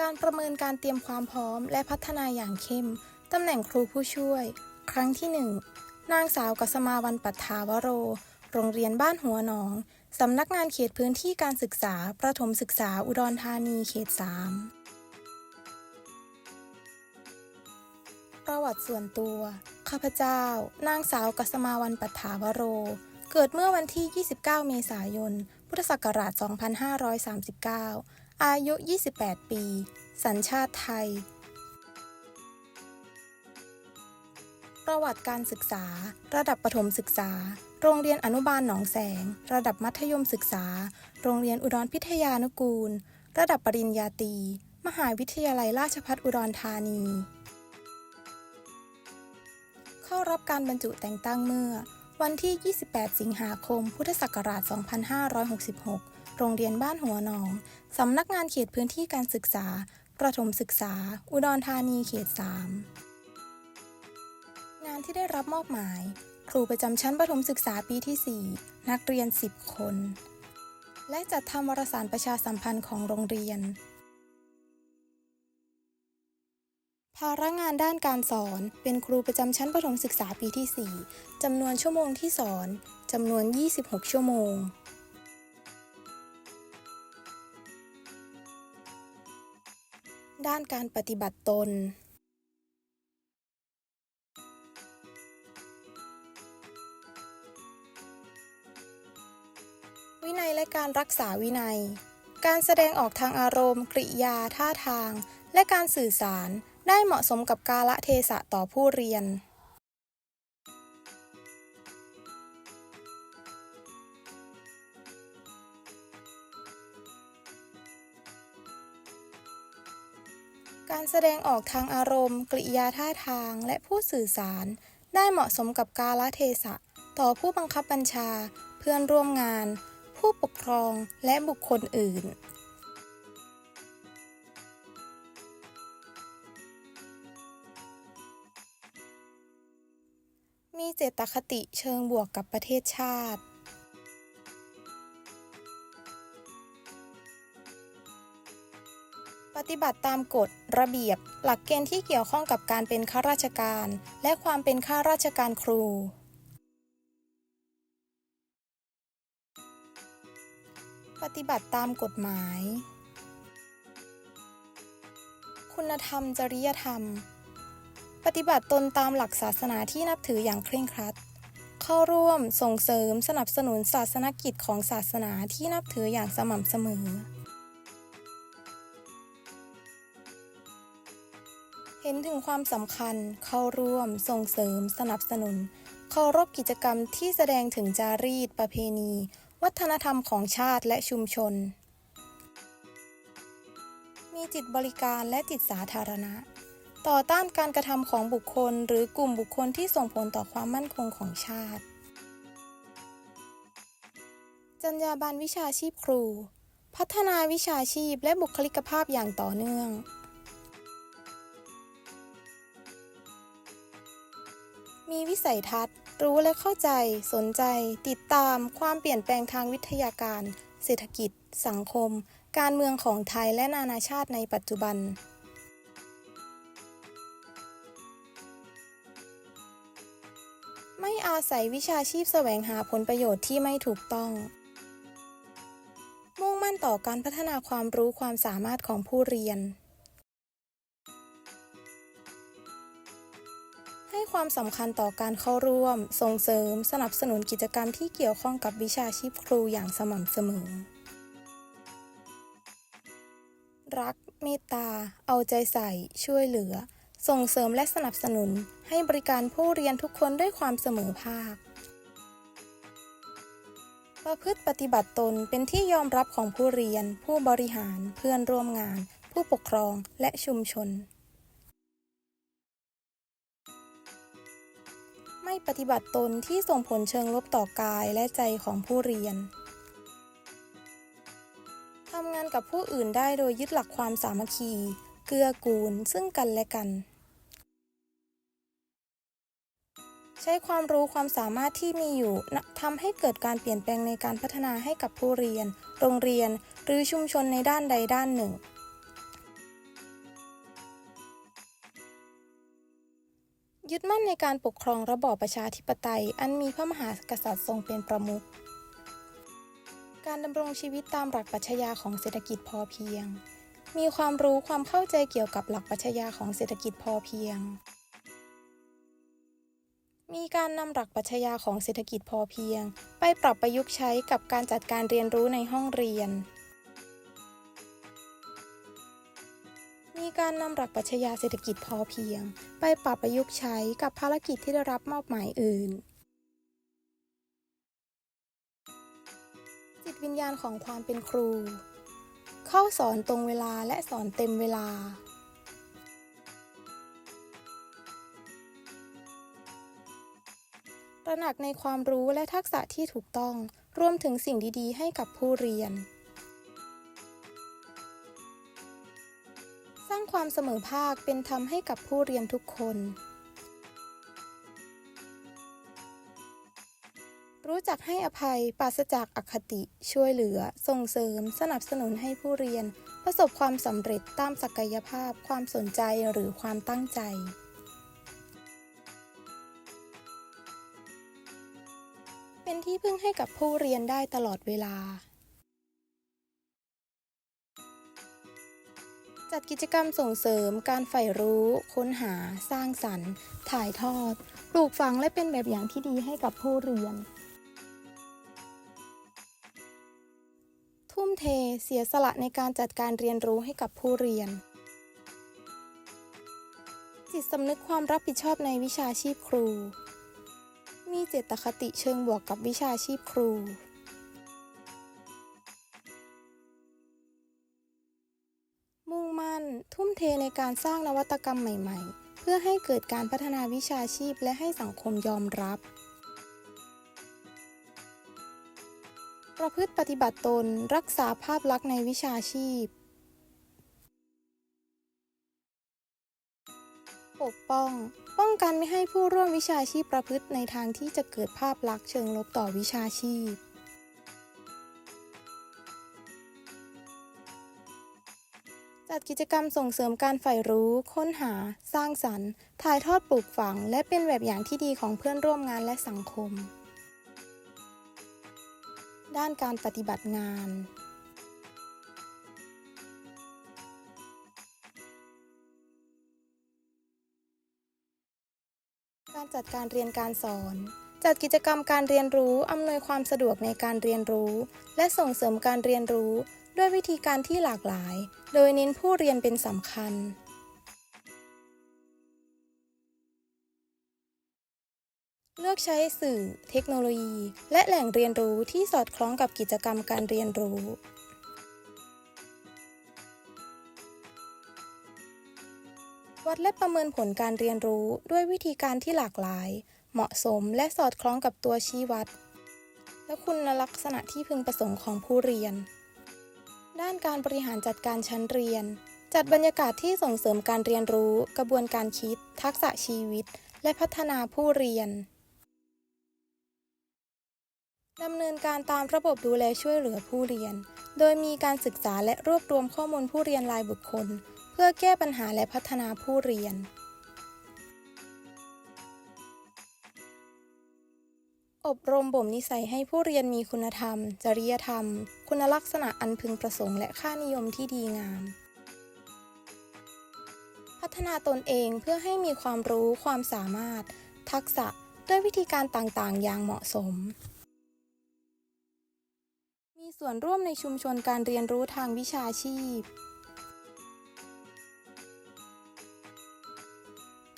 การประเมินการเตรียมความพร้อมและพัฒนาอย่างเข้ม ตำแหน่งครูผู้ช่วย ครั้งที่ 1 นางสาวกัสมาวันปัทถาวโร โรงเรียนบ้านหัวหนอง สำนักงานเขตพื้นที่การศึกษา ประถมศึกษาอุดรธานีเขต 3 ประวัติส่วนตัว ข้าพเจ้า นางสาวกัสมาวันปัทถาวโร เกิดเมื่อวันที่ 29 เมษายน พุทธศักราช 2539 อายุ 28 ปี สัญชาติไทย ประวัติการศึกษา ระดับประถมศึกษา โรงเรียนอนุบาลหนองแสง ระดับมัธยมศึกษา โรงเรียนอุดรพิทยานุกูล ระดับปริญญาตรี มหาวิทยาลัยราชภัฏอุดรธานี เข้ารับการบรรจุแต่งตั้งเมื่อ วันที่ 28 สิงหาคม พุทธศักราช 2566 โรงเรียนบ้านหัวหนอง สำนักงานเขตพื้นที่การศึกษา ประถมศึกษา อุดรธานีเขต 3 งานที่ได้รับมอบหมาย ครูประจำชั้นประถมศึกษาปีที่ 4 นักเรียน 10 คน และจัดทำวารสารประชาสัมพันธ์ของโรงเรียน ภาระงานด้านการสอน เป็นครูประจำชั้นประถมศึกษาปีที่ 4จำนวนชั่วโมงที่สอนจำนวน 26 ชั่วโมง ด้านการปฏิบัติตน วินัยและการรักษาวินัย การแสดงออกทางอารมณ์ กริยา ท่าทาง และการสื่อสารได้เหมาะสมกับกาลเทศะต่อผู้เรียน การแสดงออกทางอารมณ์ กริยาท่าทางและผู้สื่อสาร ได้เหมาะสมกับกาลเทศะ ต่อผู้บังคับบัญชา เพื่อนร่วมงาน ผู้ปกครองและบุคคลอื่น มีเจตคติเชิงบวกกับประเทศชาติ ฏิบัติตามกฎ ระเบียบ หลักเกณฑ์ที่เกี่ยวข้องกับการเป็นข้าราชการ และความเป็นข้าราชการครู ปฏิบัติตามกฎหมาย คุณธรรมจริยธรรม ปฏิบัติตนตามหลักศาสนาที่นับถืออย่างเคร่งครัด เข้าร่วมส่งเสริมสนับสนุนศาสนกิจของศาสนาที่นับถืออย่างสม่ำเสมอ เห็นถึงความสำคัญเข้าร่วม ส่งเสริม สนับสนุนเคารพกิจกรรมที่แสดงถึงจารีตประเพณี วัฒนธรรมของชาติและชุมชน มีจิตบริการและจิตสาธารณะ ต่อต้านการกระทำของบุคคล หรือกลุ่มบุคคลที่ส่งผลต่อความมั่นคงของชาติ จรรยาบรรณวิชาชีพครู พัฒนาวิชาชีพและบุคลิกภาพอย่างต่อเนื่อง มีวิสัยทัศน์ รู้และเข้าใจ สนใจ ติดตามความเปลี่ยนแปลงทางวิทยาการ เศรษฐกิจ สังคม การเมืองของไทยและนานาชาติในปัจจุบันไม่อาศัยวิชาชีพแสวงหาผลประโยชน์ที่ไม่ถูกต้อง มุ่งมั่นต่อการพัฒนาความรู้ความสามารถของผู้เรียน ความสำคัญต่อการเข้าร่วม ส่งเสริม สนับสนุนกิจกรรมที่เกี่ยวข้องกับวิชาชีพครูอย่างสม่ำเสมอ รัก เมตตา เอาใจใส่ ช่วยเหลือ ส่งเสริมและสนับสนุน ให้บริการผู้เรียนทุกคนด้วยความเสมอภาค ประพฤติปฏิบัติตนเป็นที่ยอมรับของผู้เรียน ผู้บริหาร เพื่อนร่วมงาน ผู้ปกครอง และชุมชน ปฏิบัติตนที่ส่งผลเชิงลบต่อกายและใจของผู้เรียนทำงานกับผู้อื่นได้โดยยึดหลักความสามัคคี เกื้อกูลซึ่งกันและกัน ใช้ความรู้ความสามารถที่มีอยู่ทำให้เกิดการเปลี่ยนแปลงในการพัฒนาให้กับผู้เรียน โรงเรียน หรือชุมชนในด้านใดด้านหนึ่ง ยึดมั่นในการปกครองระบอบประชาธิปไตย อันมีพระมหากษัตริย์ทรงเป็นประมุข การดำรงชีวิตตามหลักปรัชญาของเศรษฐกิจพอเพียง มีความรู้ความเข้าใจเกี่ยวกับหลักปรัชญาของเศรษฐกิจพอเพียง มีการนำหลักปรัชญาของเศรษฐกิจพอเพียง ไปปรับประยุกต์ใช้กับการจัดการเรียนรู้ในห้องเรียน การนำหลักปรัชญาเศรษฐกิจพอเพียง ไปปรับประยุกต์ใช้กับภารกิจที่ได้รับมอบหมายอื่น จิตวิญญาณของความเป็นครู เข้าสอนตรงเวลาและสอนเต็มเวลาตระหนักในความรู้และทักษะที่ถูกต้อง รวมถึงสิ่งดี ๆ ให้กับผู้เรียน ร้างความเสมอภาคเป็นธรรมให้กับผู้เรียนทุกคน รู้จักให้อภัยปราศจากอคติ ช่วยเหลือ ส่งเสริม สนับสนุนให้ผู้เรียน ประสบความสำเร็จตามศักยภาพ ความสนใจหรือความตั้งใจเป็นที่พึ่งให้กับผู้เรียนได้ตลอดเวลา จัดกิจกรรมส่งเสริมการใฝ่รู้ ค้นหา สร้างสรรค์ ถ่ายทอด ปลูกฝังและเป็นแบบอย่างที่ดีให้กับผู้เรียน ทุ่มเทเสียสละในการจัดการเรียนรู้ให้กับผู้เรียน จิตสำนึกความรับผิดชอบในวิชาชีพครู มีเจตคติเชิงบวกกับวิชาชีพครู ทุ่มเทในการสร้างนวัตกรรมใหม่ๆ เพื่อให้เกิดการพัฒนาวิชาชีพและให้สังคมยอมรับ ประพฤติปฏิบัติตนรักษาภาพลักษณ์ในวิชาชีพ ปกป้อง ป้องกันไม่ให้ผู้ร่วมวิชาชีพประพฤติในทางที่จะเกิดภาพลักษณ์เชิงลบต่อวิชาชีพ จัดกิจกรรมส่งเสริมการใฝ่รู้ ค้นหา สร้างสรรค์ ถ่ายทอดปลูกฝัง และเป็นแบบอย่างที่ดีของเพื่อนร่วมงานและสังคม ด้านการปฏิบัติงาน การจัดการเรียนการสอน จัดกิจกรรมการเรียนรู้อำนวยความสะดวกในการเรียนรู้ และส่งเสริมการเรียนรู้ ด้วยวิธีการที่หลากหลาย โดยเน้นผู้เรียนเป็นสำคัญเลือกใช้สื่อ เทคโนโลยี และแหล่งเรียนรู้ที่สอดคล้องกับกิจกรรมการเรียนรู้ วัดและประเมินผลการเรียนรู้ด้วยวิธีการที่หลากหลาย เหมาะสมและสอดคล้องกับตัวชี้วัด และคุณลักษณะที่พึงประสงค์ของผู้เรียน ด้านการบริหารจัดการชั้นเรียน จัดบรรยากาศที่ส่งเสริมการเรียนรู้ กระบวนการคิด ทักษะชีวิต และพัฒนาผู้เรียนดำเนินการตามระบบดูแลช่วยเหลือผู้เรียน โดยมีการศึกษาและรวบรวมข้อมูลผู้เรียนรายบุคคล เพื่อแก้ปัญหาและพัฒนาผู้เรียน อบรมบ่มนิสัยให้ผู้เรียนมีคุณธรรม จริยธรรม คุณลักษณะอันพึงประสงค์และค่านิยมที่ดีงาม พัฒนาตนเองเพื่อให้มีความรู้ความสามารถ ทักษะด้วยวิธีการต่างๆ อย่างเหมาะสม มีส่วนร่วมในชุมชนการเรียนรู้ทางวิชาชีพ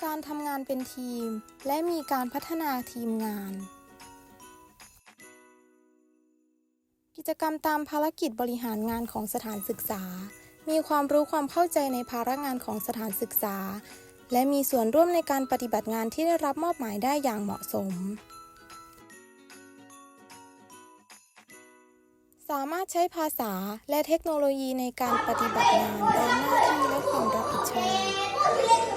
การทำงานเป็นทีม และมีการพัฒนาทีมงาน จกรรมตามภารกิจบริหารงานของสถานศึกษา มีความรู้ความเข้าใจในภาระงานของสถานศึกษา และมีส่วนร่วมในการปฏิบัติงานที่ได้รับมอบหมายได้อย่างเหมาะสม สามารถใช้ภาษาและเทคโนโลยีในการปฏิบัติงานตามหน้าที่และความรับผิดชอบ